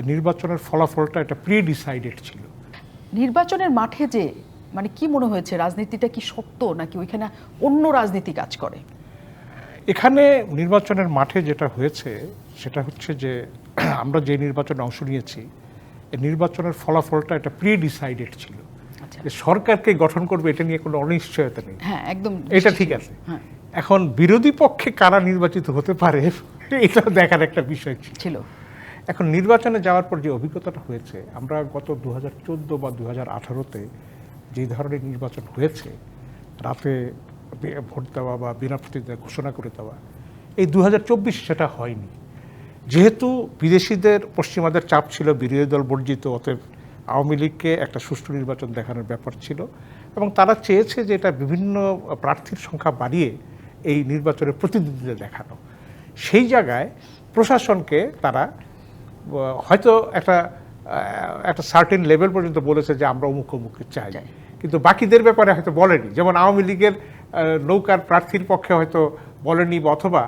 নির্বাচনের ফলাফলটা এটা প্রি ডিসাইডেড ছিল। নির্বাচনের মাঠে যে মানে কি মনে হয়েছে? রাজনীতিটা কি সত্য নাকি ওইখানে অন্য রাজনীতি কাজ করে? এখানে নির্বাচনের মাঠে যেটা হয়েছে সেটা হচ্ছে যে আমরা যে নির্বাচনে অংশ নিয়েছি নির্বাচনের ফলাফলটা এটা প্রি ডিসাইডেড ছিল। আচ্ছা। সরকারকে গঠন করবে এটা নিয়ে কোনো অনিশ্চয়তা নেই। হ্যাঁ একদম এটা ঠিক আছে। হ্যাঁ। এখন বিরোধী পক্ষে কারা নির্বাচিত হতে পারে এটা দেখার একটা বিষয় ছিল। এখন নির্বাচনে যাওয়ার পর যে অভিজ্ঞতাটা হয়েছে, আমরা গত দু হাজার চোদ্দ বা দু হাজার আঠারোতে যে ধরনের নির্বাচন হয়েছে, রাতে ভোট দেওয়া বা বিনা প্রতিদ্বন্দ্বিতা ঘোষণা করে দেওয়া, এই দু হাজার চব্বিশ সেটা হয়নি। যেহেতু বিদেশিদের পশ্চিমাদের চাপ ছিল, বিরোধী দল বর্জিত, অতএব আওয়ামী লীগকে একটা সুষ্ঠু নির্বাচন দেখানোর ব্যাপার ছিল এবং তারা চেয়েছে যে এটা বিভিন্ন প্রার্থীর সংখ্যা বাড়িয়ে এই নির্বাচনের প্রতিদ্বন্দ্বিতা দেখানো। সেই জায়গায় প্রশাসনকে তারা হয়তো একটা একটা সার্টেন লেভেল পর্যন্ত বলেছে যে আমরা অমুক অমুককে চাই। কিন্তু বাকিদের ব্যাপারে হয়তো বলেনি। যেমন আওয়ামী লীগের নৌকার প্রার্থীর পক্ষে হয়তো বলেনি অথবা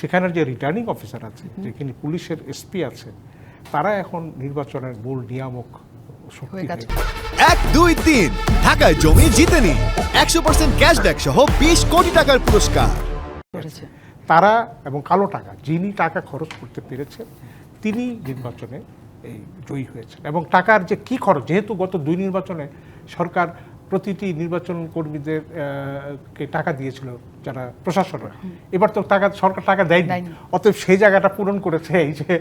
সেখানের যে রিটার্নিং অফিসার আছে যেখানে পুলিশের এসপি আছে তারা এখন নির্বাচনের মূল নিয়ামক হয়ে। এক দুই তিন। ঢাকায় জমি জিতে নিন একশো পার্সেন্ট ক্যাশব্যাক সহ বিশ কোটি টাকার পুরস্কার। তারা এবং কালো টাকা যিনি টাকা খরচ করতে পেরেছেন তিনি নির্বাচনে এই জয়ী হয়েছেন। এবং টাকার যে কি খরচ যেহেতু গত দুই নির্বাচনে সরকার প্রতিটি নির্বাচন কর্মীদের কে টাকা দিয়েছিল যারা প্রশাসনের। এবার তো টাকা সরকার টাকা দেয়নি। অতএব সেই জায়গাটা পূরণ করেছে এই যে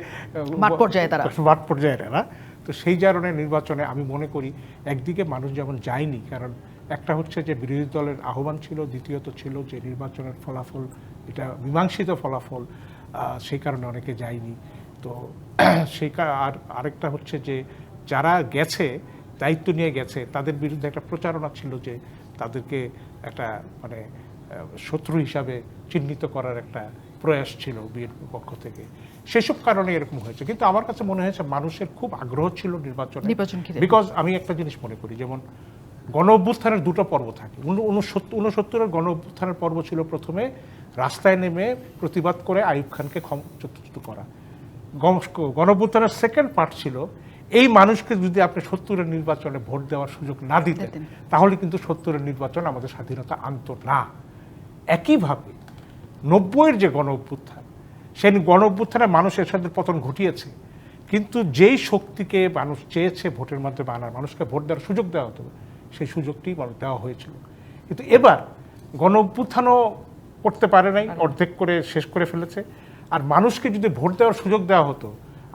মাঠ পর্যায়ে তারা। মাঠ পর্যায়ে এরা তো সেই কারণে নির্বাচনে আমি মনে করি একদিকে মানুষ যেমন যায়নি কারণ একটা হচ্ছে যে বিরোধী দলের আহ্বান ছিল দ্বিতীয়ত ছিল যে নির্বাচনের ফলাফল এটা মীমাংসিত ফলাফল সেই কারণে অনেকে যায়নি। তো সেই আর আরেকটা হচ্ছে যে যারা গেছে দায়িত্ব নিয়ে গেছে তাদের বিরুদ্ধে একটা প্রচারণা ছিল যে তাদেরকে একটা মানে শত্রু হিসাবে চিহ্নিত করার একটা প্রয়াস ছিল বিএনপির পক্ষ থেকে। সেসব কারণে এরকম হয়েছে। কিন্তু আমার কাছে মনে হয়েছে মানুষের খুব আগ্রহ ছিল নির্বাচনে। বিকজ আমি একটা জিনিস মনে করি যেমন গণ অভ্যুত্থানের দুটো পর্ব থাকে। উন- উনসত্তর উনসত্তরের গণ অভ্যুত্থানের পর্ব ছিল প্রথমে রাস্তায় নেমে প্রতিবাদ করে আইয়ুব খানকে ক্ষমচ্যুত করা। গণ- গণ সেকেন্ড পার্ট ছিল এই মানুষকে যদি আপনি সত্তরের নির্বাচনে ভোট দেওয়ার সুযোগ না দিতেন। তাহলে কিন্তু সত্তরের নির্বাচন আমাদের স্বাধীনতা আনত না। একইভাবে নব্বইয়ের যে গণ অভ্যুত্থান সেই গণ অভ্যুত্থানে মানুষ এরশাদের পতন ঘটিয়েছে কিন্তু যেই শক্তিকে মানুষ চেয়েছে ভোটের মাধ্যমে আনার মানুষকে ভোট দেওয়ার সুযোগ দেওয়া হতো সেই সুযোগটি মানুষ দেওয়া হয়েছিল। কিন্তু এবার গণ অভ্যুত্থানও করতে পারে নাই। অর্ধেক করে শেষ করে ফেলেছে। আর মানুষকে যদি ভোট দেওয়ার সুযোগ দেওয়া হতো,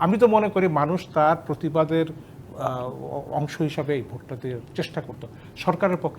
আমি তো মনে করি মানুষ তার প্রতিবাদের অংশ হিসাবে এই ভোটটা চেষ্টা করতো। সরকারের পক্ষে